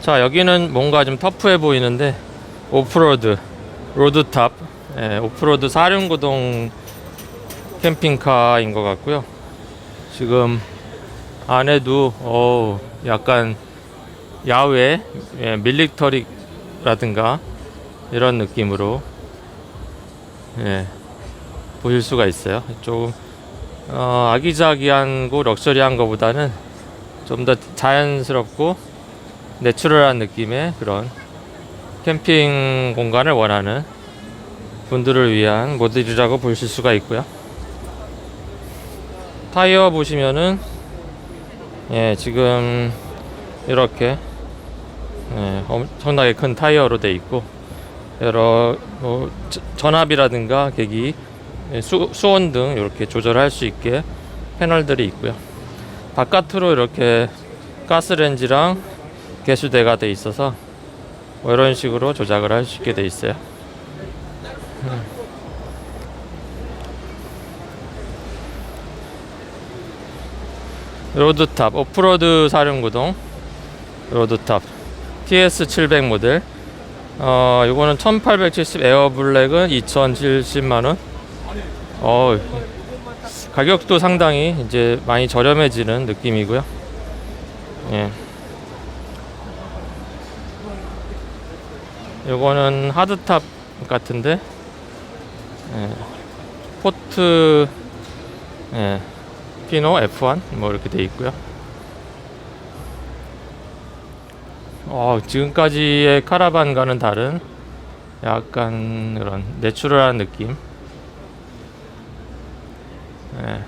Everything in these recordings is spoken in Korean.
자 여기는 뭔가 좀 터프해 보이는데 오프로드 로드탑 예, 오프로드 사륜구동 캠핑카인 것 같고요. 지금 안에도 어 약간 야외 예, 밀리터리라든가 이런 느낌으로 예, 보실 수가 있어요. 조금 어, 아기자기한고 럭셔리한 것보다는 좀 더 자연스럽고 내추럴한 느낌의 그런 캠핑 공간을 원하는 분들을 위한 모델이라고 보실 수가 있고요. 타이어 보시면은 예 지금 이렇게 예, 엄청나게 큰 타이어로 돼 있고 여러 뭐 저- 전압이라든가 계기 예, 수, 수온 등 이렇게 조절할 수 있게 패널들이 있고요. 바깥으로 이렇게 가스렌지랑 개수대가 돼 있어서 뭐 이런 식으로 조작을 할 수 있게 돼 있어요. 음. 로드탑 오프로드 사륜구동 로드탑 TS700 모델 어 이거는 1870 에어블랙은 2070만 원. 어 가격도 상당히 이제 많이 저렴해지는 느낌이고요. 예. 요거는 하드탑 같은데 예. 포트 예. 피노 F1 뭐 이렇게 돼 있고요. 어, 지금까지의 카라반과는 다른 약간 그런 내추럴한 느낌. 예.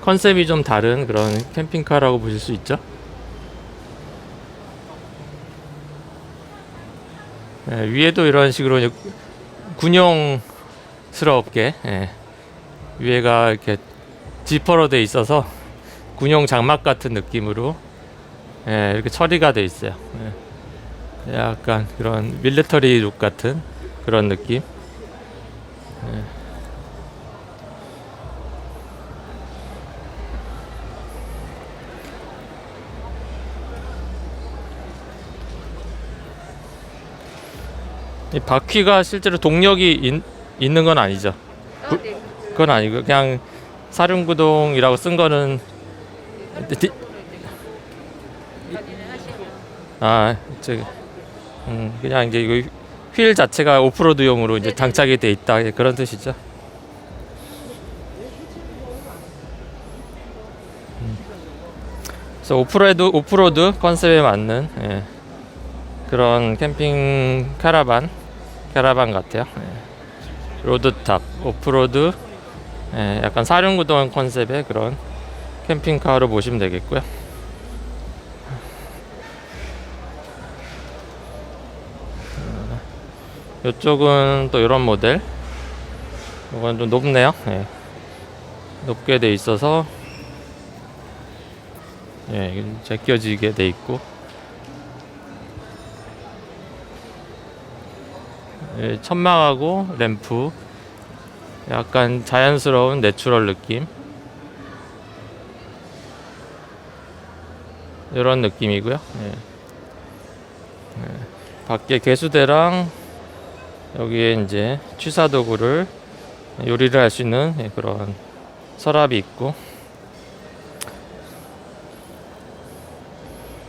컨셉이 좀 다른 그런 캠핑카라고 보실 수 있죠. 예, 위에도 이런 식으로 군용스럽게 예, 위에가 이렇게 지퍼로 돼 있어서 군용 장막 같은 느낌으로 예, 이렇게 처리가 돼 있어요. 예. 약간 그런 밀리터리 룩 같은 그런 느낌. 예. 이 바퀴가 실제로 동력이 있, 있는 건 아니죠. 어, 네. 그건 아니고 그냥 사륜구동이라고 쓴 거는 디- 아 저기 음 그냥 이제 이거 휠 자체가 오프로드용으로 이제 장착이 돼 있다 예, 그런 뜻이죠. 음. 그래서 오프로드 오프로드 컨셉에 맞는 예, 그런 캠핑 카라반 카라반 같아요. 예. 로드탑 오프로드 예, 약간 사륜구동 컨셉의 그런 캠핑카로 보시면 되겠고요. 이쪽은 또 이런 모델. 이건 좀 높네요. 예. 높게 돼 있어서 예, 제껴지게 돼 있고 천막하고 램프 약간 자연스러운 내추럴 느낌 이런 느낌이고요. 예. 예. 밖에 개수대랑 여기에 이제 취사 도구를 요리를 할 수 있는 예, 그런 서랍이 있고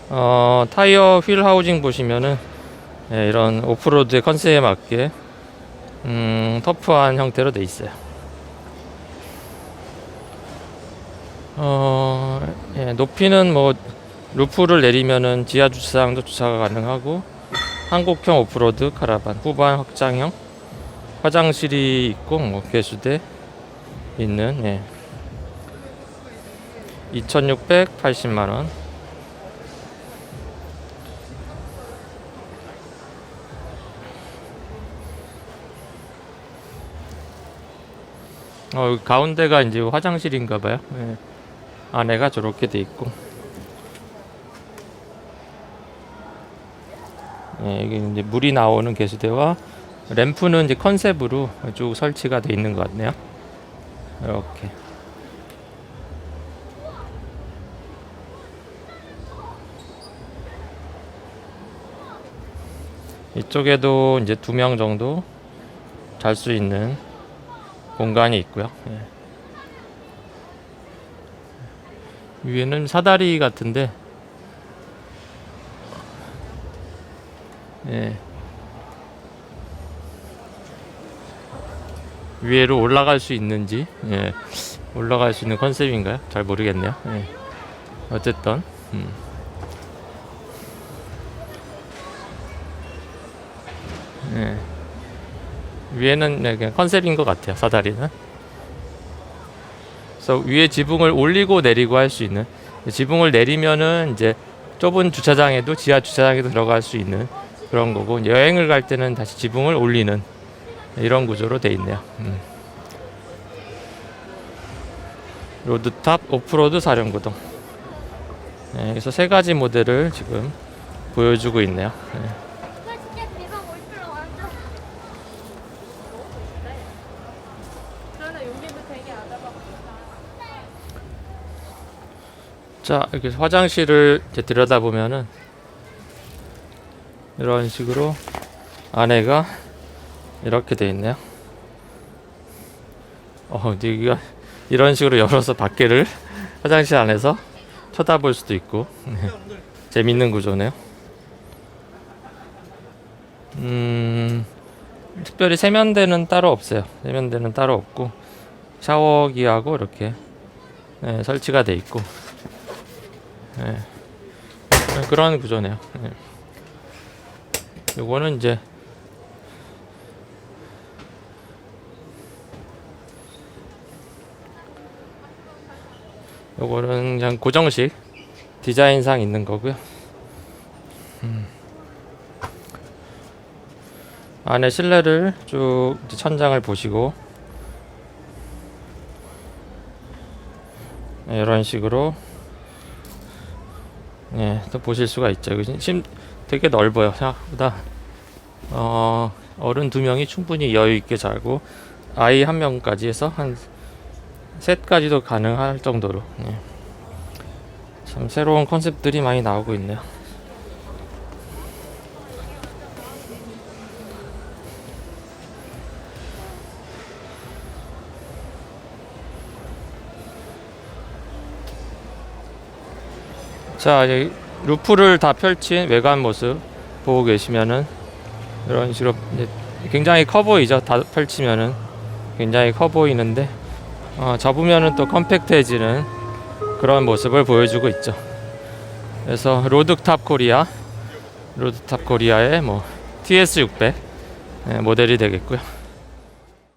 어, 타이어 휠 하우징 보시면은 예, 이런 오프로드의 컨셉에 맞게 음, 터프한 형태로 돼 있어요. 어, 예, 높이는 뭐 루프를 내리면은 지하 주차장도 주차가 가능하고 한국형 오프로드 카라반 후반 확장형 화장실이 있고 뭐 개수대 있는 예. 2,680만 원. 어, 가운데가 이제 화장실인가 봐요. 예. 안에가 저렇게 돼 있고. 네, 예, 여기 이제 물이 나오는 개수대와 램프는 이제 컨셉으로 쭉 설치가 돼 있는 것 같네요. 이렇게. 이쪽에도 이제 두 명 정도 잘 수 있는 공간이 있고요. 예. 위에는 사다리 같은데 예. 위에로 올라갈 수 있는지 예. 올라갈 수 있는 컨셉인가요? 잘 모르겠네요. 예. 어쨌든 음. 예. 위에는 네, 그냥 컨셉인 것 같아요. 사다리는. 그래서 위에 지붕을 올리고 내리고 할 수 있는 지붕을 내리면은 이제 좁은 주차장에도 지하 주차장에도 들어갈 수 있는 그런 거고 여행을 갈 때는 다시 지붕을 올리는 이런 구조로 돼 있네요. 음. 로드탑 오프로드 사령구동. 네, 그래서 세 가지 모델을 지금 보여주고 있네요. 네. 이거 진짜 대박 올플러 완전. 그러나 용기부터 얘기 안 해봐. 자 이렇게 화장실을 이제 들여다 보면은 이런 식으로 안에가 이렇게 돼 있네요. 어, 이거 이런 식으로 열어서 밖에를 화장실 안에서 쳐다볼 수도 있고 네. 재밌는 구조네요. 음, 특별히 세면대는 따로 없어요. 세면대는 따로 없고 샤워기하고 이렇게 네, 설치가 돼 있고 네. 그런 구조네요. 네. 요거는 이제 요거는 그냥 고정식 디자인상 있는 거고요. 음. 안에 실내를 쭉 천장을 보시고 이런 식으로 예, 또 보실 수가 있죠. 심 되게 넓어요. 생각보다 어, 어른 두 명이 충분히 여유 있게 자고 아이 한 명까지 해서 한 셋까지도 가능할 정도로 예. 참 새로운 컨셉들이 많이 나오고 있네요. 자, 루프를 다 펼친 외관 모습 보고 계시면은 이런 식으로 굉장히 커 보이죠. 다 펼치면은 굉장히 커 보이는데 어, 접으면은 또 컴팩트해지는 그런 모습을 보여주고 있죠. 그래서 로드탑 코리아, 로드탑 코리아의 뭐 TS600 모델이 되겠고요.